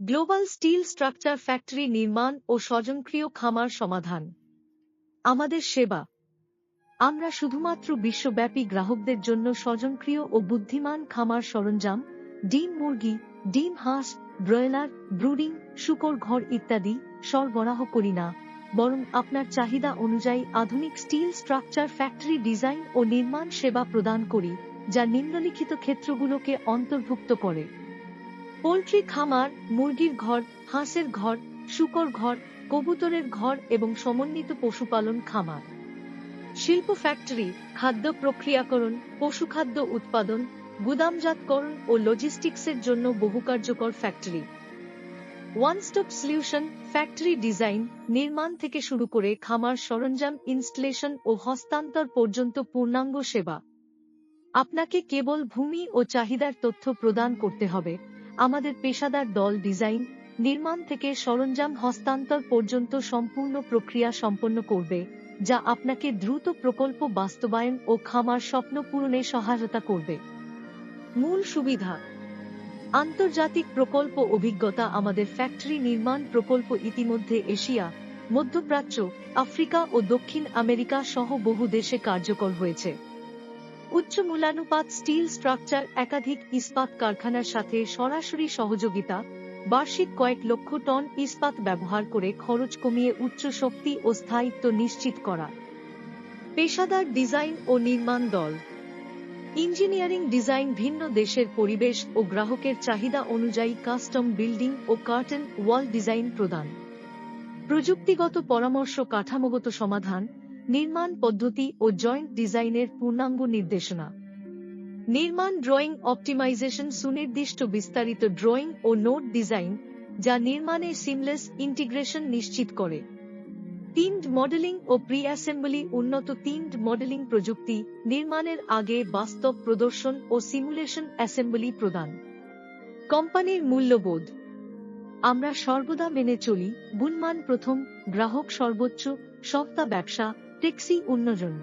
Global still structure factory নির্মাণ ও স্বজনক্রিয় খামার সমাধান। আমাদের সেবা। আমরা শুধুমাত্র বিশ্বব্যাপী গ্রাহকদের জন্য স্বজনক্রিয় ও বুদ্ধিমান খামার সরঞ্জাম, ডিম মুরগি, ডিম হাঁস, ব্রয়লার, ব্রুডিং, শুকর ঘর ইত্যাদি সরবরাহ করি না, বরং আপনার চাহিদা অনুযায়ী আধুনিক স্টিল স্ট্রাকচার ফ্যাক্টরি ডিজাইন ও নির্মাণ সেবা প্রদান করি, যা নিম্নলিখিত ক্ষেত্রগুলোকে অন্তর্ভুক্ত করে। পোল্ট্রি খামার, মুরগির ঘর, হাঁসের ঘর, শুকর ঘর, কবুতরের ঘর এবং সমন্বিত পশুপালন খামার। শিল্প ফ্যাক্টরি, খাদ্য প্রক্রিয়াকরণ, পশুখাদ্য উৎপাদন, গুদামজাতকরণ ও লজিস্টিক্সের জন্য বহুকার্যকর factory. One stop solution factory design নির্মাণ থেকে শুরু করে খামার সরঞ্জাম ইনস্টলেশন ও হস্তান্তর পর্যন্ত পূর্ণাঙ্গ সেবা। আপনাকে কেবল ভূমি ও চাহিদার তথ্য প্রদান করতে হবে। আমাদের পেশাদার দল ডিজাইন, নির্মাণ থেকে সরঞ্জাম হস্তান্তর পর্যন্ত সম্পূর্ণ প্রক্রিয়া সম্পন্ন করবে, যা আপনাকে দ্রুত প্রকল্প বাস্তবায়ন ও খামার স্বপ্ন পূরণে সহায়তা করবে। মূল সুবিধা, আন্তর্জাতিক প্রকল্প অভিজ্ঞতা আমাদের ফ্যাক্টরি নির্মাণ প্রকল্প ইতিমধ্যে এশিয়া, মধ্যপ্রাচ্য, আফ্রিকা ও দক্ষিণ আমেরিকা সহ বহু দেশে কার্যকর হয়েছে। উচ্চ মূল্যানুপাত স্টিল স্ট্রাকচার একাধিক ইস্পাত কারখানার সাথে সরাসরি সহযোগিতা, বার্ষিক কয়েক লক্ষ টন ইস্পাত ব্যবহার করে খরচ কমিয়ে উচ্চ শক্তি ও স্থায়িত্ব নিশ্চিত করা। পেশাদার ডিজাইন ও নির্মাণ দল। ইঞ্জিনিয়ারিং ডিজাইন ভিন্ন দেশের পরিবেশ ও গ্রাহকের চাহিদা অনুযায়ী কাস্টম বিল্ডিং ও কার্টেন ওয়াল ডিজাইন প্রদান। প্রযুক্তিগত পরামর্শ কাঠামোগত সমাধান নির্মাণ পদ্ধতি ও জয়েন্ট ডিজাইনের পূর্ণাঙ্গ নির্দেশনা। নির্মাণ ড্রয়িং অপটিমাইজেশন সুনির্দিষ্ট বিস্তারিত ড্রয়িং ও নোট ডিজাইন, যা নির্মাণে সিমলেস ইন্টিগ্রেশন নিশ্চিত করে। তিনড মডেলিং ও প্রি অ্যাসেম্বলি উন্নত তিনড মডেলিং প্রযুক্তি নির্মাণের আগে বাস্তব প্রদর্শন ও সিমুলেশন অ্যাসেম্বলি প্রদান। কোম্পানির মূল্যবোধ। আমরা সর্বদা মেনে চলি, গুণমান প্রথম, গ্রাহক সর্বোচ্চ সপ্তাহ ব্যবসা টেক্সি উন্নয়ন।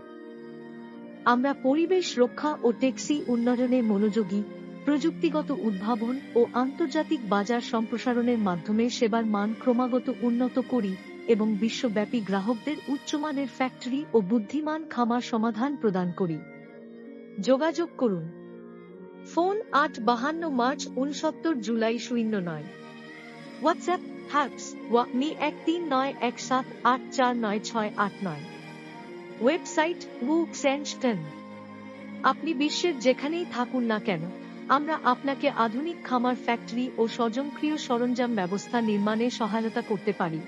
আমরা পরিবেশ রক্ষা ও টেক্সি উন্নয়নে মনোযোগী, প্রযুক্তিগত উদ্ভাবন ও আন্তর্জাতিক বাজার সম্প্রসারণের মাধ্যমে সেবার মান ক্রমাগত উন্নত করি এবং বিশ্বব্যাপী গ্রাহকদের উচ্চমানের ফ্যাক্টরি ও বুদ্ধিমান খামার সমাধান প্রদান করি। যোগাযোগ করুন। ফোন আট বাহান্ন মার্চ উনসত্তর জুলাই শূন্য নয়। হোয়াটসঅ্যাপ হ্যাপস ওয়াকনি এক তিন নয় এক সাত আট চার নয় ছয় আট নয়। ওয়েবসাইট বুক স্যান্ডস্টন আপনি বিশ্বের যেখানেই থাকুন না কেন, আমরা আপনাকে আধুনিক খামার, ফ্যাক্টরি ও স্বজনক্রিয় সরঞ্জাম ব্যবস্থা নির্মাণে সহায়তা করতে পারি।